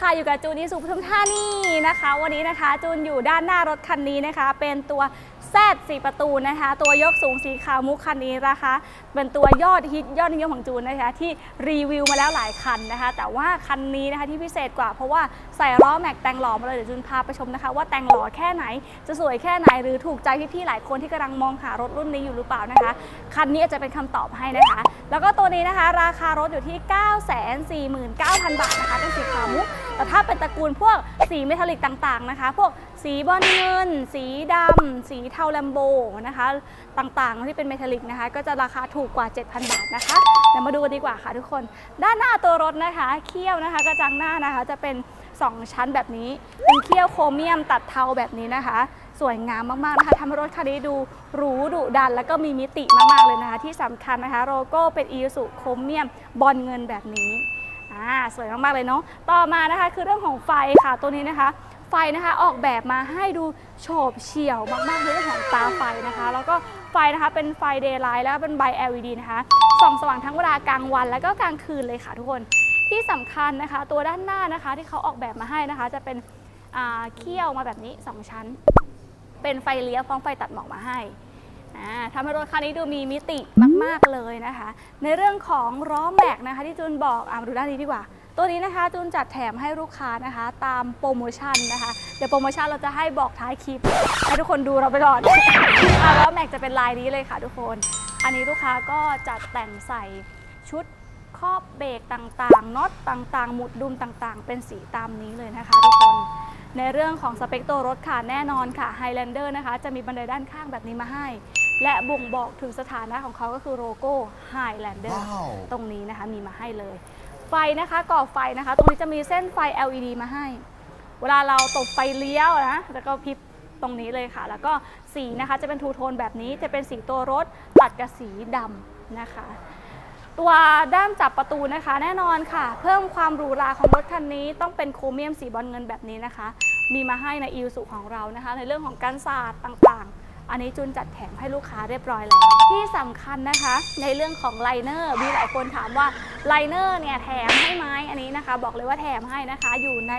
ค่ะอยู่กับจูนอีสุปทุมธานี่นะคะ วันนี้นะคะจูนอยู่ด้านหน้ารถคันนี้นะคะ เป็นตัวแซดสีประตูนะคะ ตัวยกสูงสีขาวมุกคันนี้นะคะ เป็นตัวยอดฮิตยอดนิยมของจูนนะคะ ที่รีวิวมาแล้วหลายคันนะคะ แต่ว่าคันนี้นะคะที่พิเศษกว่าเพราะว่าใส่ล้อแม็กแต่งหล่อมาเลยเดี๋ยวจูนพาไปชมนะคะ ว่าแต่งหล่อแค่ไหนจะสวยแค่ไหนหรือถูกใจพี่ๆหลายคนที่กำลังมองหารถรุ่นนี้อยู่หรือเปล่านะคะคันนี้อาจจะเป็นคำตอบให้นะคะ แล้วก็ตัวนี้นะคะ ราคารถอยู่ที่ 949,000 บาทนะคะเป็นสีขาวมุก แต่ถ้าเป็นตระกูลพวกสีเมทัลลิกต่างๆนะคะ พวกสีบอลเงิน สีดำสีเทาแลมโบนะคะต่างๆที่เป็นเมทัลลิกนะคะ ก็จะราคาถูกกว่า 7,000 บาทนะคะเดี๋ยวมาดูกันดีกว่าค่ะทุกคน ด้านหน้าตัวรถนะคะเขี้ยวนะคะกระจังหน้านะคะจะเป็น 2 ชั้นแบบนี้ เป็นเขี้ยวโครเมียมตัดเทาแบบนี้นะคะ สวยงามมากๆนะคะทำให้รถคันนี้ดูหรูดุดัน แล้วก็มีมิติมากๆเลยนะคะ ที่สำคัญนะคะโลโก้เป็นอีสุโครเมียมบอลเงินแบบนี้ อ่าสวยมากๆเลยเนาะต่อมานะคะคือเรื่องของไฟค่ะตัวนี้นะคะ ไฟนะคะออกแบบมาให้ดูโฉบเฉี่ยวมากๆในเรื่องของตาไฟนะคะ แล้วก็ไฟนะคะเป็นไฟเดย์ไลท์แล้วก็เป็นไบ LED นะคะส่องสว่างทั้งเวลากลางวัน แล้วก็กลางคืนเลยค่ะทุกคนที่สำคัญนะคะ ตัวด้านหน้านะคะที่เขาออกแบบมาให้นะคะ จะเป็นเขี้ยวมาแบบนี้ 2 ชั้น เป็นไฟเลี้ยวพร้อมไฟตัดหมอกมาให้ ทำให้รถคันนี้ดูมีมิติมาก ๆ เลยนะคะ ในเรื่องของล้อแม็กนะคะ ที่จูนบอกอ่าดูด้านนี้ดีกว่า ตัวนี้นะคะจูนจัดแถมให้ลูกค้านะคะ ตามโปรโมชั่นนะคะ เดี๋ยวโปรโมชั่นเราจะให้บอกท้ายคลิป ให้ทุกคนดูเราไปก่อนอ่าล้อแม็กจะเป็นลายนี้เลยค่ะทุกคน อันนี้ลูกค้าก็จัดแต่งใส่ชุดครอบเบรกต่างๆน็อตต่างๆ หมุดดุมต่างๆ เป็นสีตามนี้เลยนะคะทุกคนในเรื่องของสเปคตัวรถค่ะแน่นอนค่ะ Highlander นะคะ จะมีบันไดด้านข้างแบบนี้มาให้ และบ่งบอกถึงสถานะของเขาก็คือโลโก้ Highlander ว้าว ตรงนี้นะคะมีมาให้เลย ไฟนะคะก่อไฟนะคะ ตรงนี้จะมีเส้นไฟ LED มาให้ เวลาเราตบไฟเลี้ยวนะแล้วก็พริบตรงนี้เลยค่ะ แล้วก็สีนะคะจะเป็นทูโทนแบบนี้จะเป็นสีตัวรถตัดกับสีดำนะคะ ตัวด้ามจับประตูนะคะ แน่นอนค่ะ เพิ่มความหรูหราของรถคันนี้ต้องเป็นโครเมียมสีบอลเงินแบบนี้นะคะ มีมาให้ในอิวสุของเรานะคะ ในเรื่องของการสาดต่างๆ อันนี้จุนจัดแถมให้ลูกค้าเรียบร้อยแล้ว ที่สำคัญนะคะ ในเรื่องของไลเนอร์มีหลายคนถามว่าไลเนอร์เนี่ยแถมให้ไหมอันนี้นะคะ บอกเลยว่าแถมให้นะคะ อยู่ใน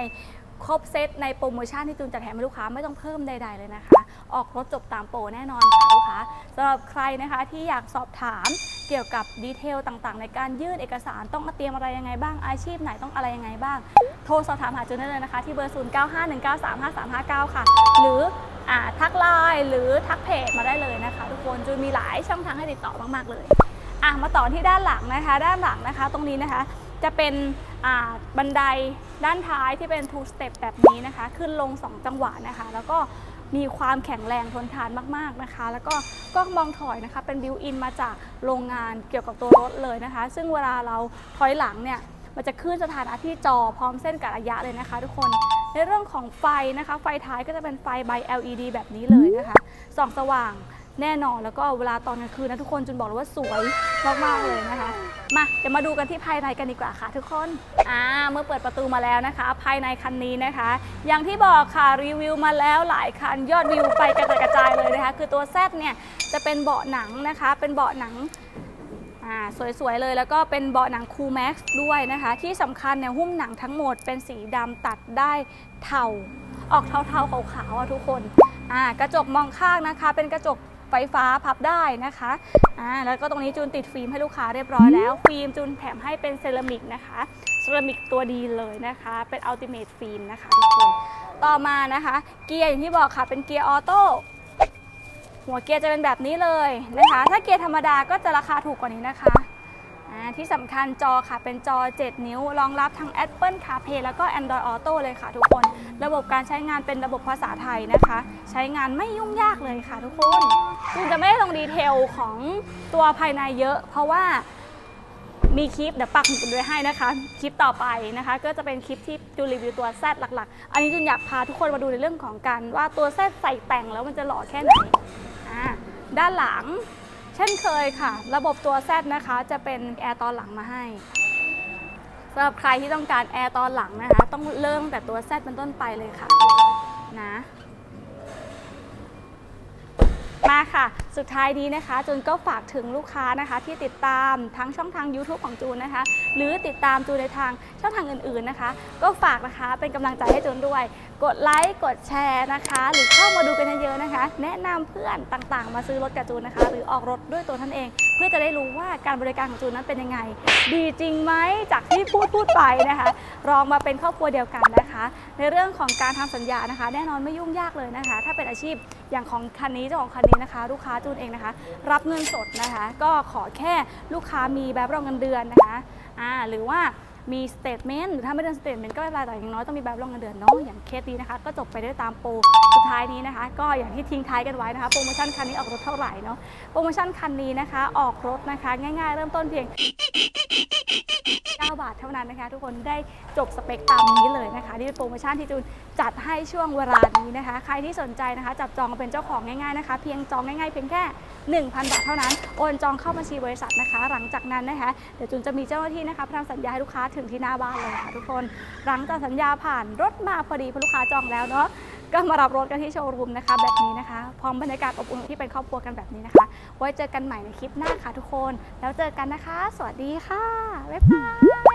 ครบเซตในโปรโมชั่นที่จูนจัดแถมให้ลูกค้าไม่ต้องเพิ่มใด ๆ เลยนะคะ ออกรถจบตามโปรแน่นอนค่ะลูกค้าสำหรับใครนะคะที่อยากสอบถามเกี่ยวกับดีเทลต่างๆ ในการยื่นเอกสารต้องเตรียมอะไรยังไงบ้างอาชีพไหนต้องอะไรยังไงบ้าง โทรสอบถามหาจูนได้เลยนะคะ ที่เบอร์ 0951935359 ค่ะ หรือ ทักไลน์หรือทักเพจมาได้เลยนะคะ ทุกคนจูนมีหลายช่องทางให้ติดต่อมากๆเลยอะมาต่อที่ด้านหลังนะคะ ด้านหลังนะคะ ตรงนี้นะคะจะเป็นบันไดด้านท้ายที่เป็น two step แบบนี้นะคะ ขึ้นลง 2 จังหวะนะคะ แล้วก็มีความแข็งแรงทนทานมากๆนะคะ แล้วก็กล้องมองถอยนะคะ เป็นบิวอินมาจากโรงงานเกี่ยวกับตัวรถเลยนะคะ ซึ่งเวลาเราถอยหลังเนี่ย มันจะขึ้นสถานะที่จอพร้อมเส้นกัดระยะเลยนะคะ ทุกคน ในเรื่องของไฟนะคะ ไฟท้ายก็จะเป็นไฟใบ LED แบบนี้เลยนะคะส่องสว่างแน่นอนแล้วก็เวลาตอนกลางคืนนะทุกคนจุนบอกเลยว่าสวยมากๆเลยนะคะ มาเดี๋ยวมาดูกันที่ภายในกันดีกว่าค่ะทุกคนอ่าเมื่อเปิดประตูมาแล้วนะคะ ภายในคันนี้นะคะ อย่างที่บอกค่ะรีวิวมาแล้วหลายคันยอดวิวไปกระจายกระจายเลยนะคะ คือตัวแซดเนี่ยจะเป็นเบาะหนังนะคะ เป็นเบาะหนัง อ่าสวยๆเลยแล้วก็เป็นเบาะหนังคูลแม็กซ์ด้วยนะคะ ที่สำคัญเนี่ยหุ้มหนังทั้งหมดเป็นสีดำตัดได้เทาออกเทาๆขาวๆอะทุกคนอ่ากระจกมองข้างนะคะ เป็นกระจกไฟฟ้าพับได้นะคะอ่าแล้วก็ตรงนี้จูนติดฟิล์มให้ลูกค้าเรียบร้อยแล้ว ฟิล์มจูนแถมให้เป็นเซรามิกนะคะเซรามิกตัวดีเลยนะคะ เป็นอัลติเมทฟิล์มนะคะทุกคนต่อมานะคะ เกียร์อย่างที่บอกค่ะเป็นเกียร์ออโต้ หัวเกียร์จะเป็นแบบนี้เลยนะคะ ถ้าเกียร์ธรรมดาก็จะราคาถูกกว่านี้นะคะที่สำคัญจอค่ะเป็นจอ 7 นิ้ว รองรับทั้ง Apple CarPlay แล้วก็ Android Auto เลยค่ะทุกคน ระบบการใช้งานเป็นระบบภาษาไทยนะคะ ใช้งานไม่ยุ่งยากเลยค่ะทุกคนจูนจะไม่ได้ลงดีเทลของตัวภายในเยอะ เพราะว่ามีคลิปเดี๋ยวปักหมุดไว้ให้นะคะ คลิปต่อไปนะคะ ก็จะเป็นคลิปที่จูนรีวิวตัวแซดหลัก ๆ อันนี้จูนอยากพาทุกคนมาดูในเรื่องของการว่าตัวแซดใส่แต่งแล้วมันจะหล่อแค่ไหน ด้านหลัง เช่นเคยค่ะ ระบบตัว Z นะคะจะเป็นแอร์ตอนหลังมาให้สำหรับใครที่ต้องการแอร์ตอนหลังนะคะ ต้องเริ่มแต่ตัว Z เป็นต้นไปเลยค่ะนะมาค่ะ สุดท้ายนี้นะคะ จูนก็ฝากถึงลูกค้านะคะ ที่ติดตามทั้งช่องทาง YouTube ของจูนนะคะ หรือติดตามจูนในทางช่องทางอื่นๆนะคะ ก็ฝากนะคะเป็นกำลังใจให้จูนด้วย กดไลค์กดแชร์นะคะ หรือเข้ามาดูกันเยอะๆนะคะ แนะนำเพื่อนต่างๆ มาซื้อรถกับจูนนะคะ หรือออกรถด้วยตัวท่านเอง เพื่อจะได้รู้ว่าการบริการของจูนนั้นเป็นยังไง ดีจริงไหมจากที่พูดพูดไปนะคะลองมาเป็นครอบครัวเดียวกันนะคะ ในเรื่องของการทำสัญญานะคะ แน่นอนไม่ยุ่งยากเลยนะคะ ถ้าเป็นอาชีพอย่างของคันนี้เจ้าของคันนี้นะคะ ลูกค้าจูนเองนะคะ รับเงินสดนะคะ ก็ขอแค่ลูกค้ามีแบบรองเงินเดือนนะคะอ่าหรือว่า มีสเตทเมนต์หรือถ้าไม่เดินสเตทเมนต์ก็ไม่เป็นไรแต่อย่างน้อยต้องมีแบบรองเงินเดือนเนาะอย่างเคสนี้นะคะ ก็จบไปได้ตามโปรสุดท้ายนี้นะคะ ก็อย่างที่ทิ้งท้ายกันไว้นะคะโปรโมชั่นคันนี้ออกรถเท่าไหร่เนาะโปรโมชั่นคันนี้นะคะ ออกรถนะคะ ง่าย ๆ เริ่มต้นเพียง 9 บาทเท่านั้นนะคะ ทุกคนได้จบสเปคตามนี้เลยนะคะนี่เป็นโปรโมชั่นที่จูนจัดให้ช่วงเวลานี้นะคะ ใครที่สนใจนะคะ จับจองเป็นเจ้าของง่ายๆนะคะ เพียงจองง่ายๆเพียงแค่ 1,000 บาทเท่านั้น โอนจองเข้าบัญชีบริษัทนะคะ หลังจากนั้นนะคะ เดี๋ยวจูนจะมีเจ้าหน้าที่นะคะทำสัญญาให้ลูกค้าถึงที่หน้าบ้านเลยค่ะทุกคน หลังจากสัญญาผ่านรถมาพอดีเพราะลูกค้าจองแล้วเนาะก็มารับรถกันที่โชว์รูมนะคะ แบบนี้นะคะ พร้อมบรรยากาศอบอุ่นที่เป็นครอบครัวกันแบบนี้นะคะ ไว้เจอกันใหม่ในคลิปหน้าค่ะทุกคน แล้วเจอกันนะคะ สวัสดีค่ะ บ๊ายบาย